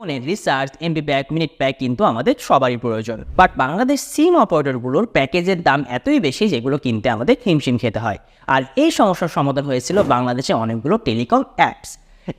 ফোনের recharge MB pack minute pack কিন্তু আমাদের সবারই প্রয়োজন। বাট বাংলাদেশ সিম অপারেটরগুলোর প্যাকেজের দাম এতই বেশি যেগুলো কিনতে আমাদের হিমশিম খেতে হয়। আর এই সমস্যার সমাধান হয়েছিল বাংলাদেশে অনেকগুলো টেলিকম অ্যাপস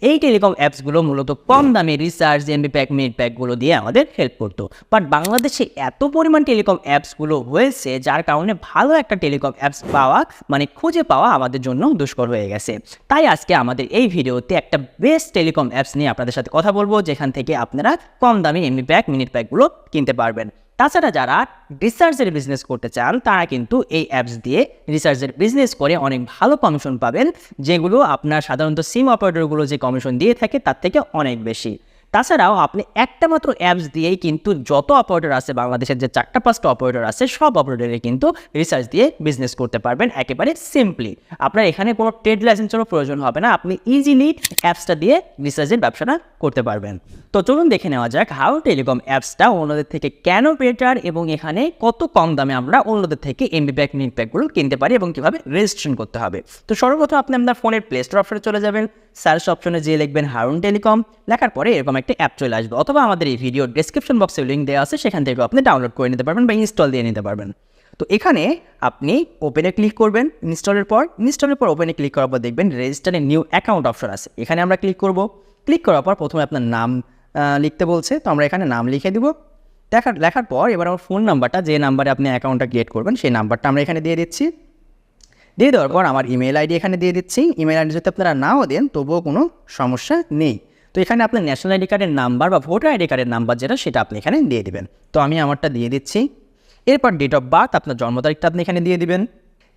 এই টেলিকম অ্যাপসগুলো মূলত কম দামে রিসার্চ এমবি প্যাক মিনিট প্যাকগুলো দিয়ে আমাদের হেল্প করতো। বাট বাংলাদেশে এত পরিমাণ টেলিকম অ্যাপসগুলো হয়েছে, যার কারণে ভালো একটা টেলিকম অ্যাপস পাওয়া মানে খুঁজে পাওয়া আমাদের জন্য দুষ্কর হয়ে গেছে। তাই আজকে আমাদের এই ভিডিওতে একটা বেস্ট টেলিকম অ্যাপস নিয়ে আপনাদের সাথে কথা বলব, যেখান থেকে আপনারা কম দামে এমবি প্যাক মিনিট প্যাকগুলো কিনতে পারবেন। তাছাড়া যারা রিসার্চের বিজনেস করতে চান, তারা কিন্তু এই অ্যাপস দিয়ে রিসার্চের বিজনেস করে অনেক ভালো কমিশন পাবেন, যেগুলো আপনার সাধারণত সিম অপারেটরগুলো যে কমিশন দিয়ে থাকে, তার থেকে অনেক বেশি। তাছাড়াও আপনি একটা মাত্র অ্যাপস দিয়েই কিন্তু যত অপারেটর আছে বাংলাদেশের যে চারটা পাঁচটা অপারেটর আছে, সব অপারেটরে কিন্তু রিসার্চ দিয়ে বিজনেস করতে পারবেন একেবারে সিম্পলি আপনার এখানে কোনো ট্রেড লাইসেন্সেরও প্রয়োজন হবে না, আপনি ইজিলি অ্যাপসটা দিয়ে রিসার্চের ব্যবসাটা করতে পারবেন। তো চলুন দেখে নেওয়া যাক হাউ টেলিকম অ্যাপসটা অন্যদের থেকে কেন বেটার এবং এখানে কত কম দামে আমরা অন্যদের থেকে এমবি প্যাক মিনিট প্যাকগুলো কিনতে পারি এবং কীভাবে রেজিস্ট্রেশন করতে হবে। তো সর্বপ্রথম আপনি আপনার ফোনের প্লে স্টোর অপশনে চলে যাবেন সার্চ অপশনে যেয়ে লিখবেন হারুন টেলিকম লেখার পরে এরকম একটা অ্যাপ চলে আসবে অথবা আমাদের এই ভিডিও ডিসক্রিপশন বক্সে লিঙ্ক দেওয়া আছে, সেখান থেকে আপনি ডাউনলোড করে নিতে পারবেন বা ইনস্টল দিয়ে নিতে পারবেন। তো এখানে আপনি ওপেনে ক্লিক করবেন ইনস্টলের পর ইনস্টলের পর ওপেনে ক্লিক করার পর দেখবেন রেজিস্টারে নিউ অ্যাকাউন্ট অপশন আছে। এখানে আমরা ক্লিক করব। ক্লিক করার পর প্রথমে আপনার নাম লিখতে বলছে। তো আমরা এখানে নাম লিখে দিব। দেখার লেখার পর এবার আমার ফোন নাম্বারটা যে নাম্বারে আপনি অ্যাকাউন্টটা ক্রিয়েট করবেন, সেই নাম্বারটা আমরা এখানে দিয়ে দিচ্ছি। দিয়ে দেওয়ার পর আমার ইমেল আইডি এখানে দিয়ে দিচ্ছি। ইমেল আইডি যদি আপনারা নাও দেন, তবুও কোনো সমস্যা নেই। তো এখানে আপনার ন্যাশনাল আইডি কার্ডের নাম্বার বা ভোটার আইডি কার্ডের নাম্বার যেটা, সেটা আপনি এখানে দিয়ে দেবেন। তো আমি আমারটা দিয়ে দিচ্ছি। এরপর ডেট অফ বার্থ আপনার জন্ম তারিখটা আপনি এখানে দিয়ে দিবেন।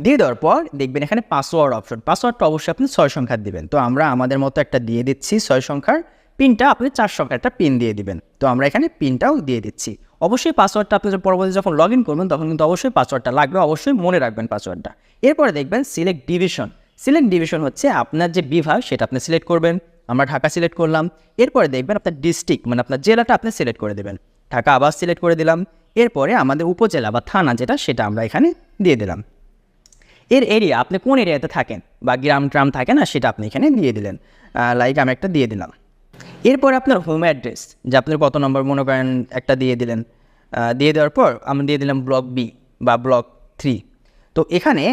দিয়ে দেওয়ার পর দেখবেন এখানে পাসওয়ার্ড অপশন পাসওয়ার্ডটা অবশ্যই আপনি ছয় সংখ্যার দিবেন। তো আমরা আমাদের মতো একটা দিয়ে দিচ্ছি ছয় সংখ্যার পিনটা, আপনি চার সংখ্যার একটা পিন দিয়ে দিবেন। তো আমরা এখানে পিনটাও দিয়ে দিচ্ছি। অবশ্যই পাসওয়ার্ডটা আপনি পরবর্তী যখন লগ ইন করবেন, তখন কিন্তু অবশ্যই পাসওয়ার্ডটা লাগবে। অবশ্যই মনে রাখবেন পাসওয়ার্ডটা এরপরে দেখবেন সিলেক্ট ডিভিশন সিলেক্ট ডিভিশন হচ্ছে আপনার যে বিভাগ, সেটা আপনি সিলেক্ট করবেন। আমরা ঢাকা সিলেক্ট করলাম, এরপরে দেখবেন আপনার ডিস্ট্রিক্ট মানে আপনার জেলাটা আপনি সিলেক্ট করে দেবেন। ঢাকা আবার সিলেক্ট করে দিলাম, এরপরে আমাদের উপজেলা বা থানা যেটা, সেটা আমরা এখানে দিয়ে দিলাম। এর এরিয়া আপনি কোন এরিয়াতে থাকেন বা গ্রাম ট্রাম থাকে না, সেটা আপনি এখানে দিয়ে দিলেন। লাইক আমি একটা দিয়ে দিলাম। এরপরে আপনার হোম অ্যাড্রেস যে আপনার কত নম্বর মনে করেন একটা দিয়ে দিলেন। দিয়ে দেওয়ার পর আমি দিয়ে দিলাম ব্লক বি বা ব্লক থ্রি তো এখানে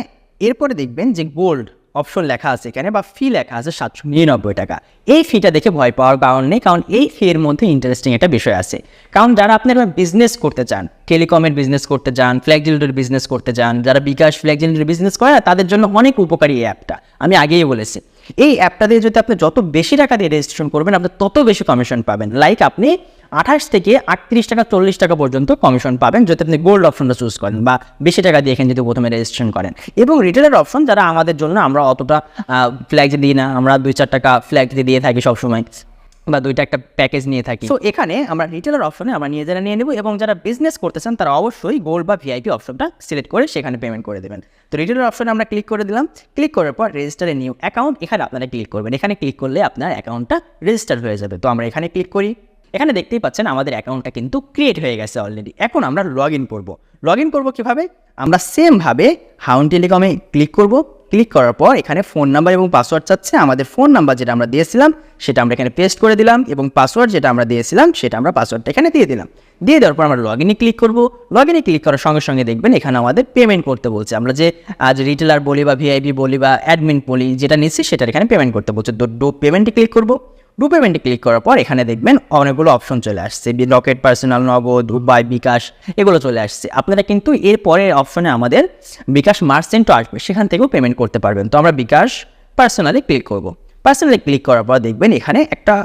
এরপরে দেখবেন যে গোল্ড অপশন লেখা আছে এখানে বা ফি লেখা আছে সাতশো নিরানব্বই টাকা। এই ফিটা দেখে ভয় পাওয়ার কারণ নেই, কারণ এই ফির মধ্যে ইন্টারেস্টিং একটা বিষয় আছে। কারণ যারা আপনারা বিজনেস করতে চান টেলিকমের বিজনেস করতে চান ফ্ল্যাগজিলিটির বিজনেস করতে চান, যারা বিকাশ ফ্ল্যাগজিলিটির বিজনেস করে না, তাদের জন্য অনেক উপকারী এই অ্যাপটা আমি আগেই বলেছি। এই অ্যাপটা দিয়ে যদি আপনি যত বেশি টাকা দিয়ে রেজিস্ট্রেশন করবেন, আপনি তত বেশি কমিশন পাবেন। লাইক আপনি আঠাশ থেকে আটত্রিশ টাকা, চল্লিশ টাকা পর্যন্ত কমিশন পাবেন যদি আপনি গোল্ড অপশনটা চুজ করেন বা বেশি টাকা দিয়ে এখানে যদি প্রথমে রেজিস্ট্রেশন করেন। এবং রিটেলের অপশন যারা আমাদের জন্য আমরা অতটা ফ্ল্যাগ দিই না, আমরা দুই চার টাকা ফ্ল্যাগ দিয়ে থাকি সবসময়। বা দুইটা একটা প্যাকেজ নিয়ে থাকি। তো এখানে আমরা রিটেলার অপশনে আমরা নিয়ে যারা নিয়ে নেব এবং যারা বিজনেস করতে চান, তারা অবশ্যই গোল্ড বা ভিআইপি অপশনটা সিলেক্ট করে সেখানে পেমেন্ট করে দেবেন। তো রিটেলার অপশনে আমরা ক্লিক করে দিলাম। ক্লিক করার পর রেজিস্টারে নিউ অ্যাকাউন্ট এখানে আপনারা ক্লিক করবেন। এখানে ক্লিক করলে আপনার অ্যাকাউন্টটা রেজিস্টার হয়ে যাবে। তো আমরা এখানে ক্লিক করি। এখানে দেখতেই পাচ্ছেন আমাদের অ্যাকাউন্টটা কিন্তু ক্রিয়েট হয়ে গেছে অলরেডি এখন আমরা লগ ইন করব। লগ ইন করব কীভাবে? আমরা সেমভাবে হাউন টেলিকমে ক্লিক করব। ক্লিক করার পর এখানে ফোন নাম্বার এবং পাসওয়ার্ড চাচ্ছে। আমাদের ফোন নাম্বার যেটা আমরা দিয়েছিলাম, সেটা আমরা এখানে পেস্ট করে দিলাম এবং পাসওয়ার্ড যেটা আমরা দিয়েছিলাম, সেটা আমরা পাসওয়ার্ডটা এখানে দিয়ে দিলাম। দিয়ে দেওয়ার পর আমরা লগ ইনে ক্লিক করব। লগ ইনে ক্লিক করার সঙ্গে সঙ্গে দেখবেন এখানে আমাদের পেমেন্ট করতে বলছে। আমরা যে আজ রিটেলার বলি বা ভিআইপি বলি বা অ্যাডমিন বলি, যেটা নিচ্ছি সেটার এখানে পেমেন্ট করতে বলছে। তো পেমেন্টে ক্লিক করব। ডু পেমেন্টে ক্লিক করার পর এখানে দেখবেন অনেকগুলো অপশন চলে আসছে। রকেট, পার্সোনাল নগদ উপায় বিকাশ এগুলো চলে আসছে। আপনারা কিন্তু এর পরের অপশনে আমাদের বিকাশ মার্চেন্টও আসবে, সেখান থেকেও পেমেন্ট করতে পারবেন। তো আমরা বিকাশ পার্সোনালি ক্লিক করব। পার্সোনালি ক্লিক করার পর দেখবেন এখানে একটা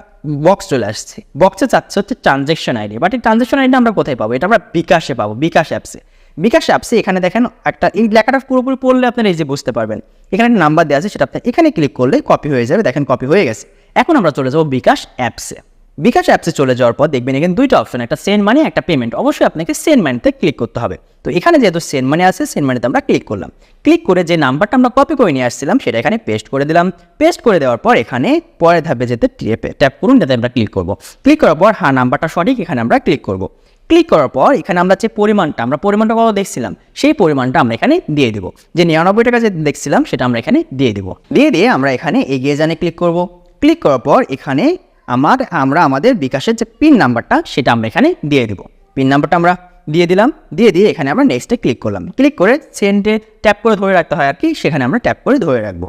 বক্স চলে আসছে। বক্সে চাচ্ছে হচ্ছে ট্রানজ্যাকশন আইডি। বাট এই ট্রানজ্যাকশন আইডি আমরা কোথায় পাবো? এটা আমরা বিকাশে পাবো, বিকাশ অ্যাপসে। বিকাশ অ্যাপসে এখানে দেখেন একটা এই লেখাটা পুরোপুরি পড়লে আপনারা এই যে বুঝতে পারবেন। এখানে একটা নাম্বার দেওয়া আছে, সেটা আপনি এখানে ক্লিক করলে কপি হয়ে যাবে। দেখেন কপি হয়ে গেছে। এখন আমরা চলে যাব বিকাশ অ্যাপসে বিকাশ অ্যাপসে চলে যাওয়ার পর দেখবেন এখানে দুইটা অপশন একটা সেন্ড মানি একটা পেমেন্ট অবশ্যই আপনাকে সেন্ড মানিতে ক্লিক করতে হবে। তো এখানে যেহেতু সেন্ড মানি আছে সেন্ড মানিতে আমরা ক্লিক করলাম। ক্লিক করে যে নাম্বারটা আমরা কপি করে নিয়ে আসছিলাম, সেটা এখানে পেস্ট করে দিলাম। পেস্ট করে দেওয়ার পর এখানে পরে ধাপে যেতে ট্যাপে ট্যাপ করুন, যাতে আমরা ক্লিক করব। ক্লিক করার পর হ্যাঁ নাম্বারটা সঠিক, এখানে আমরা ক্লিক করব। ক্লিক করার পর এখানে আমরা যে পরিমাণটা, আমরা পরিমাণটা কত দেখছিলাম? সেই পরিমাণটা আমরা এখানে দিয়ে দেবো। যে নিরানব্বই টাকা যে দেখছিলাম, সেটা আমরা এখানে দিয়ে দেবো। দিয়ে দিয়ে আমরা এখানে এগিয়ে জানে ক্লিক করব। ক্লিক করার পর এখানে আমার, আমরা আমাদের বিকাশের যে পিন নাম্বারটা সেটা আমরা এখানে দিয়ে দেবো। পিন নাম্বারটা আমরা দিয়ে দিলাম, দিয়ে দিয়ে এখানে আমরা নেক্সটে ক্লিক করলাম। ক্লিক করে সেন্ডে ট্যাপ করে ধরে রাখতে হয় আর কি, সেখানে আমরা ট্যাপ করে ধরে রাখব।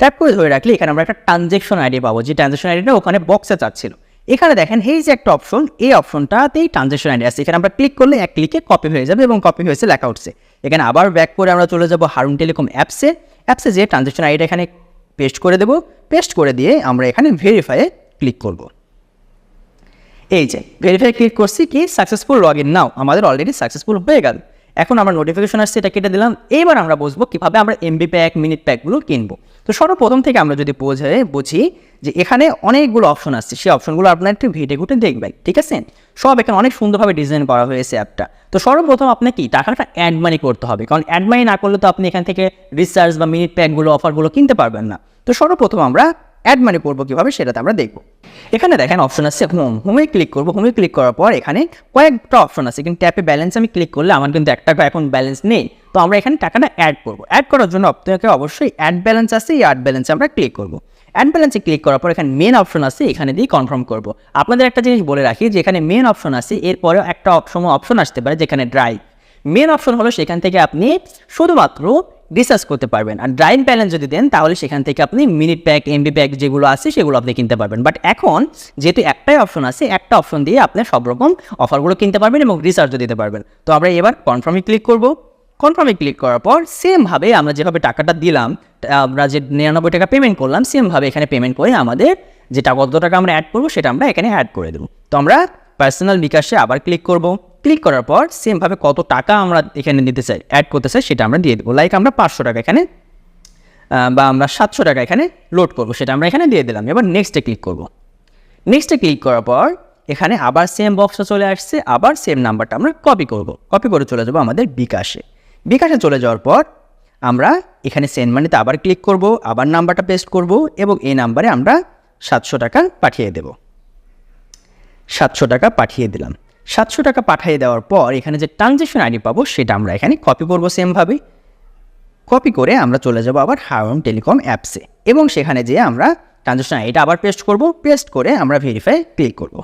ট্যাপ করে ধরে রাখলে এখানে আমরা একটা ট্রানজেকশন আইডি পাবো, যে ট্রানজেকশন আইডিটা ওখানে বক্সে চাচ্ছিল। এখানে দেখেন, এই যে একটা অপশন এই অপশনটাতেই ট্রানজেকশন আইডি আছে। এখানে আমরা ক্লিক করলে এক ক্লিকে কপি হয়ে যাবে এবং কপি হয়েছে লেখা উঠছে। এখানে আবার ব্যাক করে আমরা চলে যাব হারুন টেলিকম অ্যাপসে অ্যাপসে যে ট্রানজেকশন আইডিটা এখানে পেস্ট করে দেব। পেস্ট করে দিয়ে আমরা এখানে ভেরিফাইয়ে ক্লিক করব। এই যে ভেরিফাই ক্লিক করছি কি সাকসেসফুল লগ ইন নাও আমাদের অলরেডি সাকসেসফুল হয়ে গেল। এখন আমার নোটিফিকেশন আসছে, এটা কেটে দিলাম। এইবার আমরা বুঝব কীভাবে আমরা এমবি প্যাক মিনিট প্যাকগুলো কিনবো। তো সর্বপ্রথম থেকে আমরা যদি বোঝে বুঝি যে এখানে অনেকগুলো অপশন আসছে। সেই অপশনগুলো আপনার একটু ভিটে ঘুটে দেখবেন, ঠিক আছে? সব এখানে অনেক সুন্দরভাবে ডিজাইন করা হয়েছে অ্যাপটা তো সর্বপ্রথম আপনাকে টাকাটা অ্যাড মানি করতে হবে। কারণ অ্যাড মানি না করলে তো আপনি এখান থেকে রিচার্জ বা মিনিট প্যাকগুলো অফারগুলো কিনতে পারবেন না। তো সর্বপ্রথম আমরা অ্যাড মানি করব কীভাবে সেটাতে আমরা দেখব। এখানে দেখেন অপশন আছে হোম হোমে ক্লিক করব। হোমে ক্লিক করার পর এখানে কয়েকটা অপশন আছে। কিন্তু ট্যাপে ব্যালেন্স আমি ক্লিক করলে আমার কিন্তু এক টাকা এখন ব্যালেন্স নেই। তো আমরা এখানে টাকাটা অ্যাড করব। অ্যাড করার জন্য আপনাকে অবশ্যই অ্যাড ব্যালেন্স আছে, এই অ্যাড ব্যালেন্সে আমরা ক্লিক করব। অ্যাড ব্যালেন্সে ক্লিক করার পর এখানে মেন অপশন আছে, এখানে দিয়ে কনফার্ম করব। আপনাদের একটা জিনিস বলে রাখি যে এখানে মেন অপশন আছে, এরপরেও একটা অপশন অপশন আসতে পারে যেখানে ড্রাইভ মেন অপশন হলো সেখান থেকে আপনি শুধুমাত্র রিসার্চ করতে পারবেন। আর ড্রাইভ ব্যালেন্স যদি দেন, তাহলে সেখান থেকে আপনি মিনিট প্যাক এমবি প্যাক যেগুলো আছে, সেগুলো আপনি কিনতে পারবেন। বাট এখন যেহেতু একটাই অপশন আছে, একটা অপশন দিয়ে আপনি সব রকম অফারগুলো কিনতে পারবেন এবং রিসার্চও দিতে পারবেন। তো আমরা এবার কনফার্মে ক্লিক করব। কনফার্মে ক্লিক করার পর সেমভাবে আমরা যেভাবে টাকাটা দিলাম আমরা যে নিরানব্বই টাকা পেমেন্ট করলাম সেমভাবে এখানে পেমেন্ট করে আমাদের যেটা কত টাকা আমরা অ্যাড করব, সেটা আমরা এখানে অ্যাড করে দেবো। তো আমরা পার্সোনাল বিকাশে আবার ক্লিক করব। ক্লিক করার পর সেমভাবে কত টাকা আমরা এখানে দিতে চাই অ্যাড করতে চাই, সেটা আমরা দিয়ে দেবো। লাইক আমরা পাঁচশো টাকা এখানে বা আমরা সাতশো টাকা এখানে লোড করব, সেটা আমরা এখানে দিয়ে দিলাম। এবার নেক্সটে ক্লিক করব। নেক্সটে ক্লিক করার পর এখানে আবার সেম বক্সটা চলে আসছে, আবার সেম নাম্বারটা আমরা কপি করব। কপি করে চলে যাব আমাদের বিকাশে। বিকাশে চলে যাওয়ার পর আমরা এখানে সেন্ড মানিতে আবার ক্লিক করব, আবার নাম্বারটা পেস্ট করব এবং এই নাম্বারে আমরা সাতশো টাকা পাঠিয়ে দেবো। সাতশো টাকা পাঠিয়ে দিলাম। সাতশো টাকা পাঠিয়ে দেওয়ার পর এখানে যে ট্রানজেকশন আইডি পাবো, সেটা আমরা এখানে কপি করব সেমভাবে কপি করে আমরা চলে যাব আবার হারন টেলিকম অ্যাপসে এবং সেখানে যেয়ে আমরা ট্রানজেকশন আইডিটা আবার পেস্ট করব পেস্ট করে আমরা ভেরিফাই ক্লিক করব।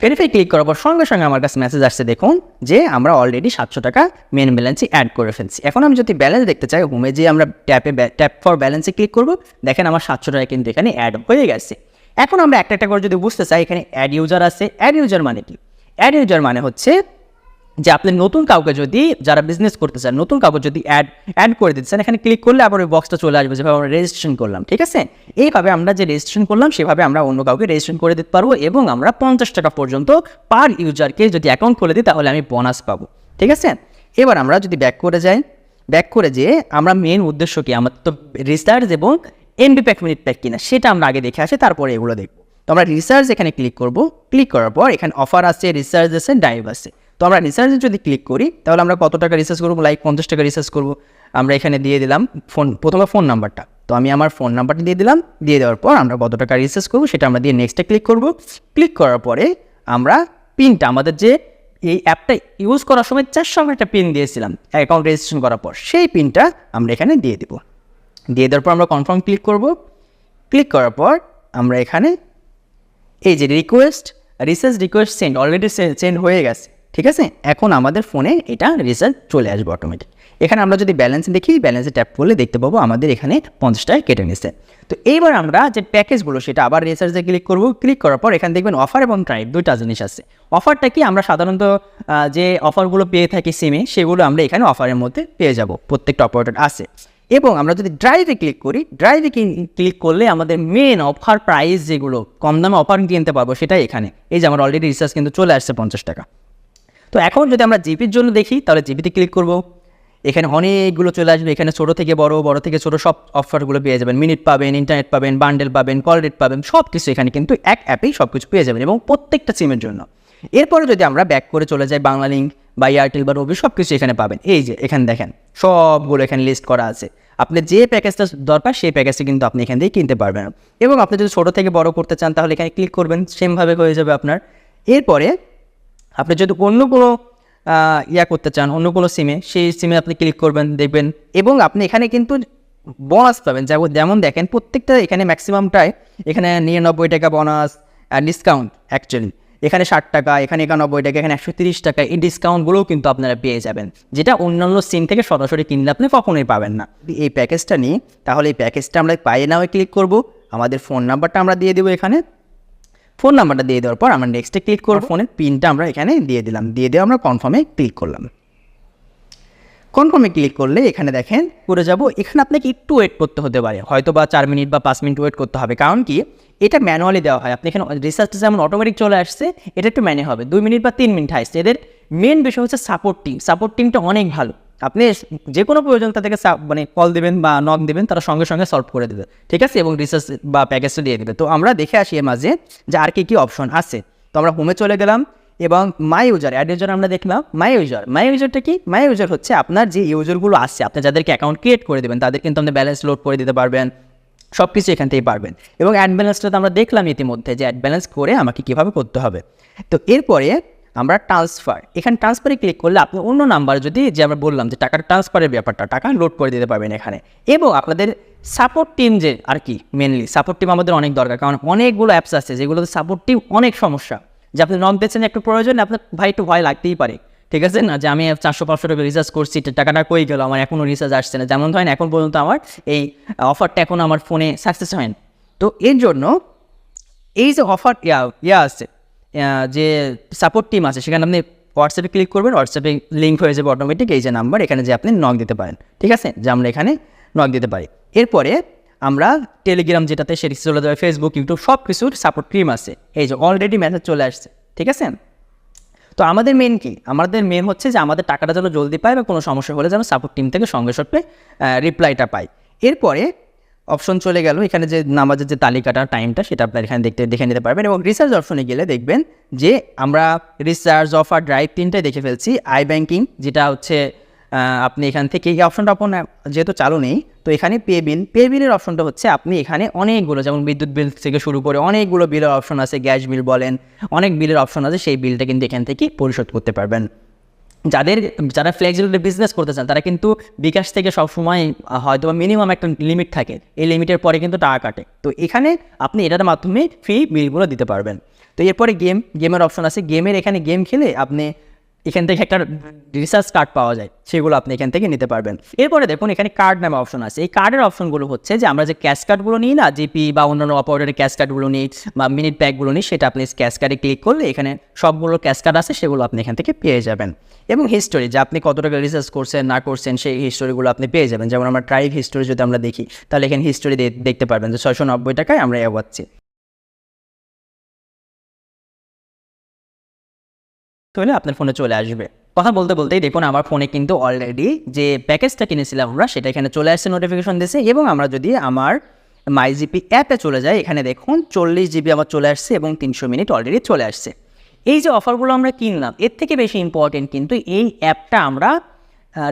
ভেরিফাই ক্লিক করার পর সঙ্গে সঙ্গে আমার কাছে মেসেজ আসছে, দেখুন যে আমরা অলরেডি সাতশো টাকা মেন ব্যালেন্সে অ্যাড করে ফেলছি। এখন আমি যদি ব্যালেন্স দেখতে চাই হোমে যে আমরা ট্যাপে ট্যাপ ফর ব্যালেন্সে ক্লিক করব, দেখেন আমার সাতশো টাকা কিন্তু এখানে অ্যাড হয়ে গেছে। এখন আমরা একটা একটা করে যদি বুঝতে চাই, এখানে অ্যাড ইউজার আছে। অ্যাড ইউজার মানে কি? অ্যাড ইউজার মানে হচ্ছে যে আপনি নতুন কাউকে যদি, যারা বিজনেস করতে চান নতুন কাউকে যদি অ্যাড অ্যাড করে দিচ্ছেন, এখানে ক্লিক করলে আবার ওই বক্সটা চলে আসবে, যেভাবে আমরা রেজিস্ট্রেশন করলাম, ঠিক আছে? এইভাবে আমরা যে রেজিস্ট্রেশন করলাম, সেভাবে আমরা অন্য কাউকে রেজিস্ট্রেশন করে দিতে পারব এবং আমরা পঞ্চাশ টাকা পর্যন্ত পার ইউজারকে যদি অ্যাকাউন্ট খুলে দিই, তাহলে আমি বোনাস পাবো, ঠিক আছে? এবার আমরা যদি ব্যাক করে যাই ব্যাক করে যেয়ে আমরা মেন উদ্দেশ্য কি? আমার তো রিসার্চ এবং এমবি প্যাক মিনিট প্যাক কিনা, সেটা আমরা আগে দেখে আসি, তারপরে এগুলো দেখব। তো আমরা রিসার্চ এখানে ক্লিক করব। ক্লিক করার পর এখানে অফার আছে রিসার্চ আছে ডাইভ আছে। তো আমরা রিসার্চে যদি ক্লিক করি, তাহলে আমরা কত টাকা রিসার্চ করব? লাইক পঞ্চাশ টাকা রিসার্চ করব। আমরা এখানে দিয়ে দিলাম ফোন প্রথমে ফোন নাম্বারটা তো আমি আমার ফোন নাম্বারটা দিয়ে দিলাম। দিয়ে দেওয়ার পর আমরা কত টাকা রিসার্চ করব, সেটা আমরা দিয়ে নেক্সটে ক্লিক করব। ক্লিক করার পরে আমরা পিনটা আমাদের যে এই অ্যাপটা ইউজ করার সময় চারশো আমরা একটা পিন দিয়েছিলাম অ্যাকাউন্ট রেজিস্ট্রেশন করার পর। সেই পিনটা আমরা এখানে দিয়ে দেবো। দিয়ে দেওয়ার পর আমরা কনফার্ম ক্লিক করব। ক্লিক করার পর আমরা এখানে এই যে request research request send already send হয়ে গেছে, ঠিক আছে? এখন আমাদের ফোনে এটা রিসার্চ চলে আসবে অটোমেটিক এখানে আমরা যদি ব্যালেন্স দেখি ব্যালেন্সে ট্যাপ করলে দেখতে পাবো আমাদের এখানে পঞ্চাশ টাকা কেটে নিচ্ছে তো এইবার আমরা যে প্যাকেজগুলো সেটা আবার রিসার্চে ক্লিক করব। ক্লিক করার পর এখানে দেখবেন অফার এবং ট্রাইব দুইটা জিনিস আছে। অফারটা কি? আমরা সাধারণত যে অফারগুলো পেয়ে থাকি সিমে সেগুলো আমরা এখানে অফারের মধ্যে পেয়ে যাব। প্রত্যেকটা অপারেটর আছে। এবং আমরা যদি ড্রাইভে ক্লিক করি ড্রাইভে ক্লিক করলে আমাদের মেন অফার প্রাইস যেগুলো, কম দামে অফার কিনতে পারব সেটাই এখানে। এই যে আমার অলরেডি রিচার্জ কিন্তু চলে আসছে পঞ্চাশ টাকা। তো এখন যদি আমরা জিপির জন্য দেখি, তাহলে জিপিতে ক্লিক করব। এখানে অনেকগুলো চলে আসবে। এখানে ছোটো থেকে বড় বড় থেকে ছোটো সব অফারগুলো পেয়ে যাবেন। মিনিট পাবেন ইন্টারনেট পাবেন বান্ডেল পাবেন কল রেট পাবেন সব কিছু এখানে কিন্তু এক অ্যাপেই সব কিছু পেয়ে যাবেন এবং প্রত্যেকটা সিমের জন্য। এরপরে যদি আমরা ব্যাক করে চলে যাই বাংলা লিঙ্ক বা এয়ারটেল বা রবি সব কিছু এখানে পাবেন। এই যে, এখানে দেখেন, সবগুলো এখানে লিস্ট করা আছে। আপনি যে প্যাকেজটা দরকার, সেই প্যাকেজটা কিন্তু আপনি এখান থেকে কিনতে পারবেন। এবং আপনি যদি ছোটো থেকে বড় করতে চান, তাহলে এখানে ক্লিক করবেন সেমভাবে হয়ে যাবে আপনার। এরপরে আপনি যদি অন্য কোনো ইয়া করতে চান, অন্য কোনো সিমে সেই সিমে আপনি ক্লিক করবেন, দেখবেন। এবং আপনি এখানে কিন্তু বোনাস পাবেন। যেমন দেখেন, প্রত্যেকটা এখানে ম্যাক্সিমামটাই এখানে নিরানব্বই টাকা বোনাস ডিসকাউন্ট অ্যাকচুয়ালি এখানে ষাট টাকা এখানে একানব্বই টাকা এখানে একশো তিরিশ টাকা এই ডিসকাউন্টগুলোও কিন্তু আপনারা পেয়ে যাবেন। যেটা অন্যান্য সিম থেকে সরাসরি কিনলে আপনি কখনোই পাবেন না। এই প্যাকেজটা নিই তাহলে এই প্যাকেজটা আমরা পায়ে নাও ক্লিক করব। আমাদের ফোন নাম্বারটা আমরা দিয়ে দেবো এখানে। ফোন নাম্বারটা দিয়ে দেওয়ার পর আমরা নেক্সটে ক্লিক করব। ফোনের পিনটা আমরা এখানে দিয়ে দিলাম। দিয়ে দিয়ে আমরা কনফার্মে ক্লিক করলাম। কনফার্মে ক্লিক করলে এখানে দেখেন করে যাব। এখানে আপনাকে একটু ওয়েট করতে হতে পারে। হয়তো বা চার মিনিট বা পাঁচ মিনিট ওয়েট করতে হবে। কারণ কি? এটা ম্যানুয়ালি দেওয়া হয়। আপনি এখানে রিসার্চটা যেমন অটোমেটিক চলে আসছে, এটা একটু ম্যানে হবে। দুই মিনিট বা তিন মিনিট আসছে এদের মেন বিষয় হচ্ছে সাপোর্ট টিম সাপোর্ট টিমটা অনেক ভালো। আপনি যে কোনো প্রয়োজন তাদেরকে মানে কল দেবেন বা নক দেবেন, তারা সঙ্গে সঙ্গে সলভ করে দেবে। ঠিক আছে? এবং রিসার্চ বা প্যাকেজটা দিয়ে দেবে। তো আমরা দেখে আসি এর মাঝে যে আর কি কী অপশন আছে। তো আমরা হোমে চলে গেলাম। এবং মাই ইউজার অ্যাড ইউজার আমরা দেখলাম মাই ইউজার মাই ইউজারটা কি? মাই ইউজার হচ্ছে আপনার যে ইউজারগুলো আসছে আপনি যাদেরকে অ্যাকাউন্ট ক্রিয়েট করে দেবেন, তাদের কিন্তু আপনি ব্যালেন্স লোড করে দিতে পারবেন সব কিছু এখান থেকেই পারবেন। এবং অ্যাড ব্যালেন্সটা তো আমরা দেখলাম ইতিমধ্যে যে অ্যাড ব্যালেন্স করে আমাকে কীভাবে করতে হবে। তো এরপরে আমরা ট্রান্সফার এখানে ট্রান্সফারে ক্লিক করলে আপনি অন্য নাম্বার যদি, যে আমরা বললাম যে টাকাটা ট্রান্সফারের ব্যাপারটা, টাকা লোড করে দিতে পারবেন এখানে। এবং আপনাদের সাপোর্ট টিম যে আর কি মেনলি সাপোর্ট টিম আমাদের অনেক দরকার, কারণ অনেকগুলো অ্যাপস আছে যেগুলোতে সাপোর্ট টিম অনেক সমস্যা। যে আপনি নন পেয়েছেন একটু প্রয়োজন, আপনার ভাই একটু ভয় লাগতেই পারে। ঠিক আছে না? যে আমি চারশো, পাঁচশো টাকা রিচার্জ করছি টাকাটা কই গেল? আমার এখনও রিচার্জ আসছে না। যেমন ধরেন এখন পর্যন্ত আমার এই অফারটা এখন আমার ফোনে সাকসেস হয়নি তো এর জন্য এই যে অফার ইয়া ইয়া আছে যে সাপোর্ট টিম আছে, সেখানে আপনি হোয়াটসঅ্যাপে ক্লিক করবেন হোয়াটসঅ্যাপে লিঙ্ক হয়ে যাবে অটোমেটিক এই যে নাম্বার এখানে যে আপনি নক দিতে পারেন। ঠিক আছে? যে আমরা এখানে নক দিতে পারি। এরপরে আমরা টেলিগ্রাম যেটাতে সেটি চলে যাবে ফেসবুক ইউটিউব সব কিছুর সাপোর্ট ক্রিম আছে। এই যে অলরেডি মেসেজ চলে আসছে, ঠিক আছে? তো আমাদের মেন কি? আমাদের মেন হচ্ছে যে আমাদের টাকাটা যেন জলদি পায় বা কোনো সমস্যা হলে যেন সাপোর্ট টিম থেকে সঙ্গে সঙ্গে রিপ্লাইটা পাই এরপরে অপশন চলে গেল, এখানে যে নামাজের যে তালিকাটা টাইমটা সেটা আপনার এখানে দেখতে, দেখে নিতে পারবেন এবং রিসার্চ অপশনে গেলে দেখবেন যে আমরা রিসার্চ অফার ড্রাইভ তিনটাই দেখে ফেলছি। আই ব্যাঙ্কিং যেটা হচ্ছে আপনি এখান থেকে এই অপশনটা আপনার, যেহেতু চালু নেই, তো এখানে পে বিল পে বিলের অপশনটা হচ্ছে আপনি এখানে অনেকগুলো, যেমন বিদ্যুৎ বিল থেকে শুরু করে অনেকগুলো বিলের অপশন আছে, গ্যাস বিল বলেন, অনেক বিলের অপশন আছে, সেই বিলটা কিন্তু এখান থেকে পরিশোধ করতে পারবেন। যাদের, যারা ফ্লেক্সিবল বিজনেস করতে চান, তারা কিন্তু বিকাশ থেকে সবসময় হয়তো বা মিনিমাম একটা লিমিট থাকে, এই লিমিটের পরে কিন্তু টাকা কাটে। তো এখানে আপনি এটার মাধ্যমে ফ্রি বিলগুলো দিতে পারবেন। তো এরপরে গেম গেমের অপশন আছে গেমের এখানে গেম খেলে আপনি এখান থেকে একটা রিসার্চ কার্ড পাওয়া যায়, সেগুলো আপনি এখান থেকে নিতে পারবেন। এরপরে দেখুন, এখানে কার্ড নামে অপশন আছে। এই কার্ডের অপশনগুলো হচ্ছে যে, আমরা যে ক্যাশ কার্ডগুলো নিই না জিপি বা অন্যান্য অপারেটরের ক্যাশ কার্ডগুলো নিই বা মিনিট প্যাকগুলো নিই, সেটা আপনি ক্যাশ কার্ডে ক্লিক করলে এখানে সবগুলো ক্যাশ কার্ড আছে, সেগুলো আপনি এখান থেকে পেয়ে যাবেন। এবং হিস্টোরি যে আপনি কত টাকা রিসার্চ করছেন, না করছেন, সেই হিস্টোরিগুলো আপনি পেয়ে যাবেন। যেমন আমরা ট্রাইভ হিস্টোরি যদি আমরা দেখি, তাহলে এখানে হিস্টোরি দেখতে পারবেন যে ছয়শো নব্বই টাকায় আমরা এগোচ্ছি তাহলে আপনার ফোনে চলে আসবে। কথা বলতে বলতেই দেখুন, আমার ফোনে কিন্তু অলরেডি যে প্যাকেজটা কিনেছিলাম আমরা, সেটা এখানে চলে আসছে নোটিফিকেশন দিয়েছে এবং আমরা যদি আমার মাই জিপি অ্যাপে চলে যাই, এখানে দেখুন চল্লিশ জিবি আমার চলে আসছে এবং তিনশো মিনিট অলরেডি চলে আসছে। এই যে অফারগুলো আমরা কিনলাম, এর থেকে বেশি ইম্পর্টেন্ট কিন্তু এই অ্যাপটা আমরা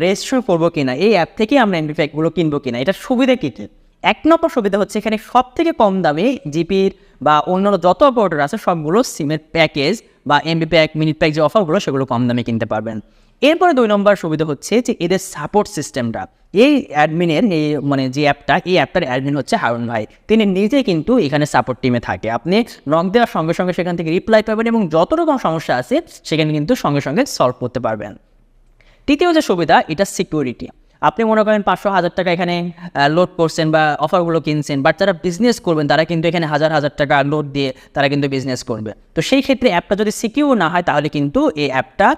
রেজিস্টার করব কিনা, এই অ্যাপ থেকে আমরা এমবি প্যাকগুলো কিনবো কিনা, এটার সুবিধা কী কী? এক নম্বর সুবিধা হচ্ছে এখানে সব থেকে কম দামে জিপির বা অন্যান্য যত অপারেটর আছে, সবগুলো সিমের প্যাকেজ বা এমবি প্যাক মিনিট প্যাক যে অফারগুলো সেগুলো কম দামে কিনতে পারবেন। এরপরে দুই নম্বর সুবিধা হচ্ছে যে এদের সাপোর্ট সিস্টেমটা এই অ্যাডমিনের এই মানে যে অ্যাপটা এই অ্যাপটার অ্যাডমিন হচ্ছে হারুন ভাই। তিনি নিজে কিন্তু এখানে সাপোর্ট টিমে থাকে। আপনি নক দেওয়ার সঙ্গে সঙ্গে সেখান থেকে রিপ্লাই পাবেন এবং যত রকম সমস্যা আছে, সেখানে কিন্তু সঙ্গে সঙ্গে সলভ করতে পারবেন। তৃতীয় যে সুবিধা, এটা সিকিউরিটি আপনি মনে করেন পাঁচশো, হাজার টাকা এখানে লোড করছেন বা অফারগুলো কিনছেন বাট যারা বিজনেস করবেন, তারা কিন্তু এখানে হাজার হাজার টাকা লোড দিয়ে তারা কিন্তু বিজনেস করবে। তো সেই ক্ষেত্রে অ্যাপটা যদি সিকিউর না হয়, তাহলে কিন্তু এই অ্যাপটা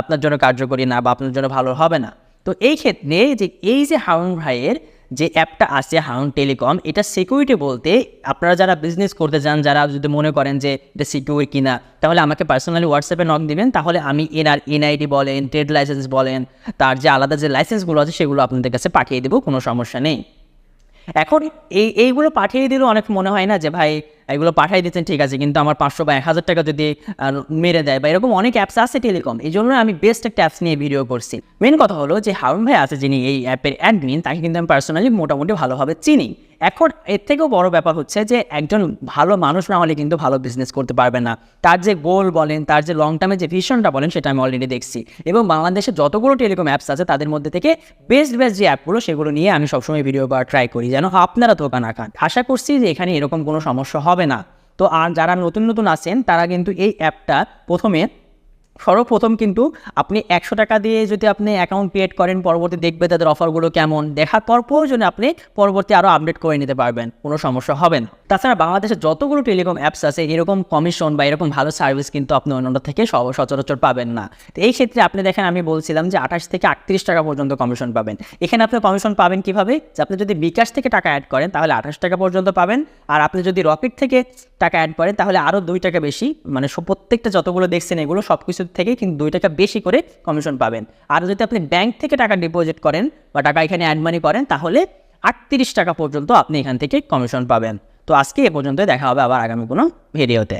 আপনার জন্য কার্যকরী না বা আপনার জন্য ভালো হবে না। তো এই ক্ষেত্রে যে, এই যে হাউন ভাইয়ের যে অ্যাপটা আছে হাউন টেলিকম, এটা সিকিউরিটি বলতে আপনারা যারা বিজনেস করতে চান, যারা যদি মনে করেন যে এটা সিকিউর কিনা, তাহলে আমাকে পার্সোনালি হোয়াটসঅ্যাপে নক দিবেন। তাহলে আমি এনআর, এনআইডি বলেন ট্রেড লাইসেন্স বলেন, তার যে আলাদা যে লাইসেন্সগুলো আছে, সেগুলো আপনাদের কাছে পাঠিয়ে দেবো, কোনো সমস্যা নেই। এখন এই, এইগুলো পাঠিয়ে দিলেও অনেক মনে হয় না যে, ভাই এগুলো পাঠিয়ে দিচ্ছেন, ঠিক আছে, কিন্তু আমার পাঁচশো বা এক হাজার টাকা যদি মেরে দেয় বা এরকম অনেক অ্যাপস আছে টেলিকম এই জন্য আমি বেস্ট একটা অ্যাপস নিয়ে ভিডিও করছি। মেন কথা হলো যে হারুন ভাই আছে যিনি এই অ্যাপের অ্যাডমিন তাকে কিন্তু আমি পার্সোনালি মোটামুটি ভালোভাবে চিনি। এখন এর থেকেও বড় ব্যাপার হচ্ছে যে একজন ভালো মানুষ না হলে কিন্তু ভালো বিজনেস করতে পারবে না। তার যে গোল বলেন, তার যে লং টার্মে যে ভিশনটা বলেন, সেটা আমি অলরেডি দেখছি। এবং বাংলাদেশে যতগুলো টেলিকম অ্যাপস আছে, তাদের মধ্যে থেকে বেস্ট বেস্ট যে অ্যাপগুলো সেগুলো নিয়ে আমি সবসময় ভিডিও বা ট্রাই করি। যেন আপনারা ধোকা না খান। আশা করছি যে এখানে এরকম কোনো সমস্যা হবে না। তো আর যারা নতুন নতুন আসেন তারা কিন্তু এই অ্যাপটা প্রথমে সর্বপ্রথম কিন্তু আপনি একশো টাকা দিয়ে যদি আপনি অ্যাকাউন্ট ক্রিয়েট করেন, পরবর্তী দেখবে তাদের অফারগুলো কেমন। দেখার পর প্রয়োজনে আপনি পরবর্তী আরও আপডেট করে নিতে পারবেন, কোনো সমস্যা হবে না। তাছাড়া বাংলাদেশে যতগুলো টেলিকম অ্যাপস আছে, এরকম কমিশন বা এরকম ভালো সার্ভিস কিন্তু আপনি অন্যান্য থেকে সচরাচর পাবেন না। তো এই ক্ষেত্রে আপনি দেখেন, আমি বলছিলাম যে আঠাশ থেকে আটত্রিশ টাকা পর্যন্ত কমিশন পাবেন। এখানে আপনি কমিশন পাবেন কীভাবে? যে আপনি যদি বিকাশ থেকে টাকা অ্যাড করেন, তাহলে আঠাশ টাকা পর্যন্ত পাবেন। আর আপনি যদি রকেট থেকে টাকা অ্যাড করেন, তাহলে আরও দুই টাকা বেশি। মানে প্রত্যেকটা যতগুলো দেখছেন, এগুলো সব কিছু থেকে কিন্তু দুই টাকা বেশি করে কমিশন পাবেন। আর যদি আপনি ব্যাংক থেকে টাকা ডিপোজিট করেন বা টাকা এখানে অ্যাড মানি করেন, তাহলে আটত্রিশ টাকা পর্যন্ত আপনি এখান থেকে কমিশন পাবেন। তো আজকে এ পর্যন্ত দেখা হবে আবার আগামী কোনো ভিডিওতে